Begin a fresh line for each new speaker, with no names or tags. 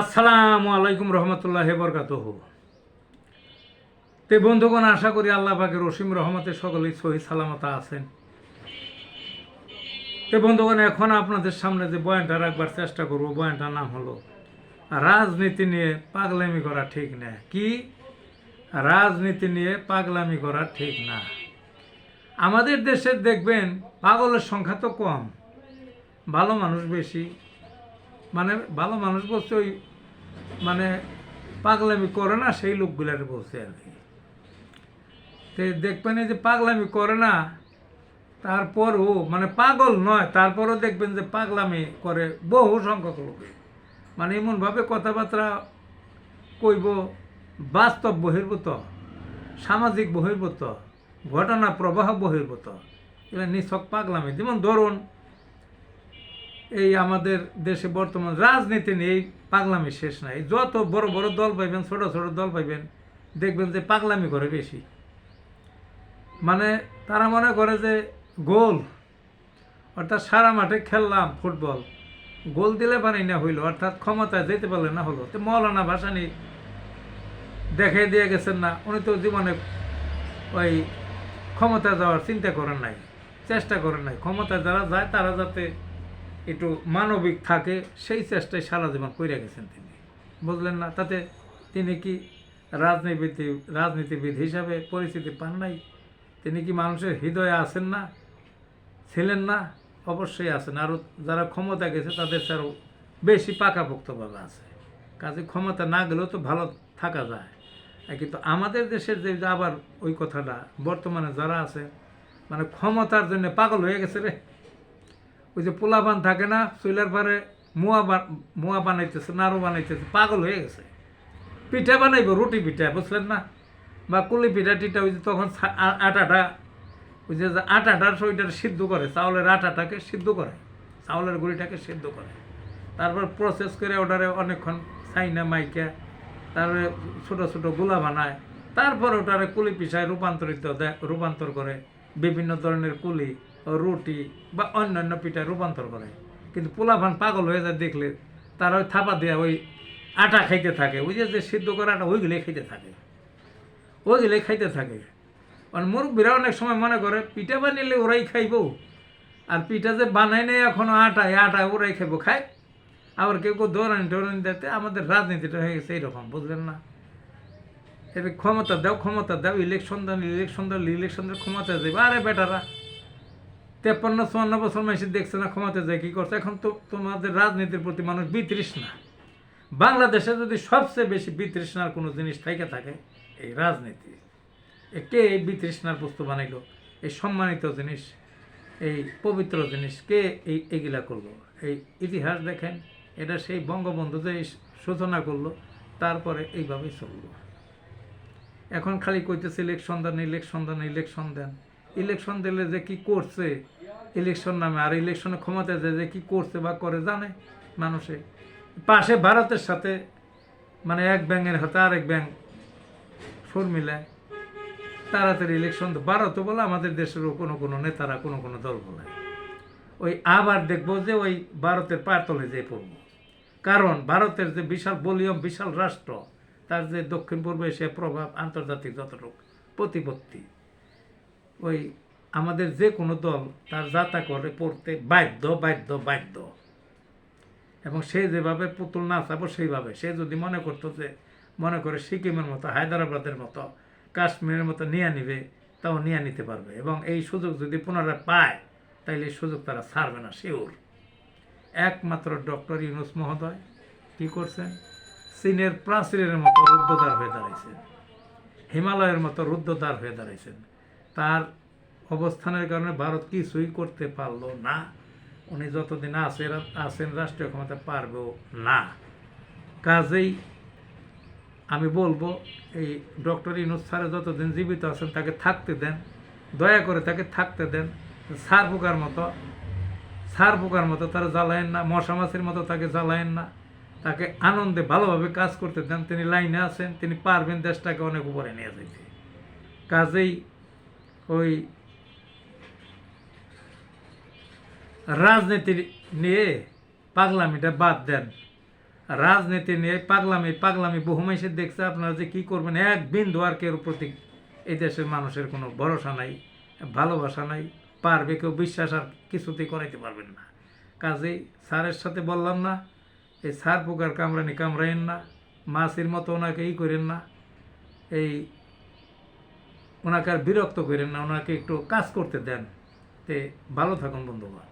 আসসালামু আলাইকুম রহমতুল্লাহ বরকাতহ। তে বন্ধুগণ, আশা করি আল্লাহ পাকের রসিম রহমতে সকলেই সহি সালামতা আছেন। তে বন্ধুগণ, এখন আপনাদের সামনে যে বয়ানটা রাখবার চেষ্টা করব, বয়ানটার নাম হলো, রাজনীতি নিয়ে পাগলামি করা ঠিক না। কি? রাজনীতি নিয়ে পাগলামি করা ঠিক না। আমাদের দেশে দেখবেন, পাগলের সংখ্যা তো কম, ভালো মানুষ বেশি মানে ভালো মানুষ বলছে ওই মানে পাগলামি করে না, সেই লোকগুলার বলছে আর কি। দেখবেন এই যে পাগলামি করে না, তারপরও মানে পাগল নয়, তারপরও দেখবেন যে পাগলামি করে বহু সংখ্যক লোকে। মানে এমনভাবে কথাবার্তা কইব, বাস্তব বহির্ভূত, সামাজিক বহির্ভূত, ঘটনা প্রবাহ বহির্ভূত, এগুলো নিছক পাগলামি। যেমন ধরুন এই আমাদের দেশে বর্তমান রাজনীতি নিয়ে পাগলামি শেষ নাই। যত বড় বড় দল পাইবেন, ছোট ছোট দল পাইবেন, দেখবেন যে পাগলামি করে বেশি। মানে তারা মনে করে যে গোল, অর্থাৎ সারা মাঠে খেললাম ফুটবল। গোল দিলে বানাই না হইল, অর্থাৎ ক্ষমতায় যেতে পারলে না হলো। তো মৌলানা ভাসানি দেখাই দিয়ে গেছেন না, উনি তো জীবনে ওই ক্ষমতা যাওয়ার চিন্তা করেন নাই, চেষ্টা করেন নাই। ক্ষমতায় যারা যায়, তারা যাতে একটু মানবিক থাকে, সেই চেষ্টায় সারা জীবন করে গেছেন তিনি। বুঝলেন না? তাতে তিনি কি রাজনীতি রাজনীতিবিদ হিসাবে পরিচিতি পান নাই? তিনি কি মানুষের হৃদয়ে আছেন না? ছিলেন না? অবশ্যই আছেন। আরও যারা ক্ষমতা গেছে, তাদের আরও বেশি পাকাপোক্তভাবে আছে। কাজে ক্ষমতা না গেলেও তো ভালো থাকা যায়। কিন্তু আমাদের দেশের যে আবার ওই কথাটা, বর্তমানে যারা আছে মানে ক্ষমতার জন্য পাগল হয়ে গেছে রে। ওই যে পোলাপান থাকে না চুলার পারে মোয়া মোয়া বানাইতেছে, নাড়ু বানাইতেছে, পাগল হয়ে গেছে। পিঠা বানাইব, রুটি পিঠা, বুঝলেন না? বা কুলি পিঠা টিঠা, ওই যে তখন আটাটা, ওই যে আটাটার ওইটার সিদ্ধ করে, চাউলের আটাটাকে সিদ্ধ করে, চাউলের গুঁড়িটাকে সিদ্ধ করে। তারপর প্রসেস করে ওটারে অনেকক্ষণ চাইনা মাইকা, তারপরে ছোটো ছোটো গোলা বানায়। তারপর ওটারে কুলি পিসায় রূপান্তরিত দেয় রূপান্তর করে বিভিন্ন ধরনের কুলি রুটি বা অন্যান্য পিঠায় রূপান্তর করে। কিন্তু পোলাভান পাগল হয়ে যায় দেখলে, তারা ওই থাপা দেওয়া ওই আটা খাইতে থাকে। ওই যে সিদ্ধ করা আটা, ওইগুলোই খাইতে থাকে। ওইগুলোই খাইতে থাকে। আর মুরব্বীরা অনেক সময় মনে করে, পিঠা বানিলে ওরাই খাইব। আর পিঠা যে বানাই নেই এখনও আটা আটা ওরাই খাইব। খায়। আবার কেউ কেউ দৌড়ানি টৌড়ানি দিতে, আমাদের রাজনীতিটা হয়ে গেছে এইরকম, বুঝলেন না? এতে ক্ষমতা দাও ক্ষমতা দাও, ইলেকশন দাও ইলেকশন দাও ইলেকশন দাও, ক্ষমতা দেবে। আরে বেটারা তেপ্পান্ন, চুয়ান্ন বছর মাসে দেখছে না ক্ষমতা যায়, কী করছে? এখন তো তোমাদের রাজনীতির প্রতি মানুষ বিতৃষ্ণা। বাংলাদেশে যদি সবচেয়ে বেশি বিতৃষ্ণার কোনো জিনিস থেকে, থাকে, এই রাজনীতি। কে এই বিতৃষ্ণার বস্তু বানাইলো, এই সম্মানিত জিনিস, এই পবিত্র জিনিস। কে এই এগুলা করল? এই ইতিহাস দেখেন, এটা সেই বঙ্গবন্ধু যে সূচনা করল, তারপরে এইভাবেই চলল। এখন খালি কইতেছে, ইলেকশন দেন ইলেকশন দেন ইলেকশন দেন। ইলেকশন দিলে যে কি করছে ইলেকশন নামে, আর ইলেকশনে ক্ষমতা যে যে কি করছে বা করে জানে মানুষে। পাশে ভারতের সাথে মানে এক ব্যাঙের হাতে আরেক ব্যাঙ সুর মিলায় তাড়াতাড়ি ইলেকশন ভারতও বলে, আমাদের দেশেরও কোনো কোনো নেতারা, কোনো কোনো দল বলে। ওই আবার দেখব যে ওই ভারতের পাতলে যেয়ে পড়ব। কারণ ভারতের যে বিশাল বলিয়ম বিশাল রাষ্ট্র, তার যে দক্ষিণ পূর্ব এশিয়ার প্রভাব আন্তর্জাতিক যতটুকু, প্রতিপত্তি ওই আমাদের যে কোনো দল তার যাতা করে পড়তে বাধ্য বাধ্য বাধ্য। এবং সে যেভাবে পুতুল নাচাবো সেইভাবে। সে যদি মনে করতো যে, মনে করে সিকিমের মতো, হায়দ্রাবাদের মতো, কাশ্মীরের মতো নিয়ে নিবে, তাও নিয়ে নিতে পারবে। এবং এই সুযোগ যদি পুনরায় পায়, তাইলে এই সুযোগ তারা ছাড়বে না, শিওর। একমাত্র ডক্টর ইউনুস মহোদয় কি করছেন? চীনের প্রাচীরের মতো রুদ্ধদ্বার হয়ে দাঁড়াইছেন। হিমালয়ের মতো রুদ্ধদ্বার হয়ে দাঁড়াইছেন। তার অবস্থানের কারণে ভারত কিছুই করতে পারল না। উনি যতদিন আছে আছেন, রাষ্ট্রীয় ক্ষমতা পারবেও না। কাজেই আমি বলব, এই ডক্টর ইনুস স্যারে যতদিন জীবিত আছেন, তাকে থাকতে দেন। দয়া করে তাকে থাকতে দেন। সার পোকার মতো সার পোকার মতো তারা জ্বালায়েন না মশা মাছির মতো তাকে জ্বালায়েন না। তাকে আনন্দে ভালোভাবে কাজ করতে দেন। তিনি লাইনে আছেন, তিনি পারবেন, দেশটাকে অনেক উপরে নিয়ে যেতে। কাজেই ওই রাজনীতি নিয়ে পাগলামিটা বাদ দেন। রাজনীতি নিয়ে পাগলামি পাগলামি বহু মানুষের দেখছে আপনারা যে কি করবেন? এক বিন্দু আর কেউ প্রতি এই দেশের মানুষের কোনো ভরসা নাই, ভালোবাসা নাই, পারবে কেউ বিশ্বাস আর কিছুতেই করাইতে পারবেন না। কাজেই স্যারের সাথে বললাম না, এই সার পোকার কামড়ানি কামড়াইন না মাছির মতো ওনাকে ই করেন না, এই ওনাকে আর বিরক্ত করেন না ওনাকে একটু কাজ করতে দেন। তে ভালো থাকুন বন্ধুগণ।